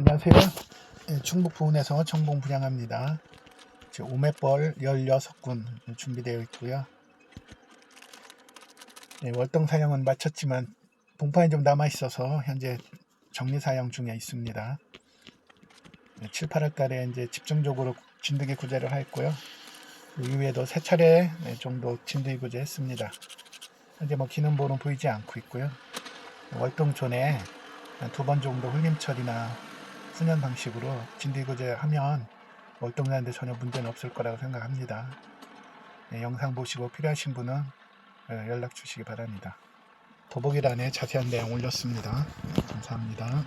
안녕하세요. 예, 충북 부은에서 청봉 분양합니다. 오매벌 16군 준비되어 있고요. 네, 월동 사용은 마쳤지만 봉판이 좀 남아 있어서 현재 정리 사용 중에 있습니다. 네, 7, 8월 달에 이제 집중적으로 진드기 구제를 했고요. 그 이후에도 세 차례 네, 정도 진드기 구제 했습니다. 현재 뭐 기능보는 보이지 않고 있고요. 월동 존에 두 번 정도 흘림 처리나 훈연 방식으로 진디구제 하면 월동자인데 전혀 문제는 없을 거라고 생각합니다. 네, 영상 보시고 필요하신 분은 어, 연락 주시기 바랍니다. 더보기란에 자세한 내용 올렸습니다. 네, 감사합니다.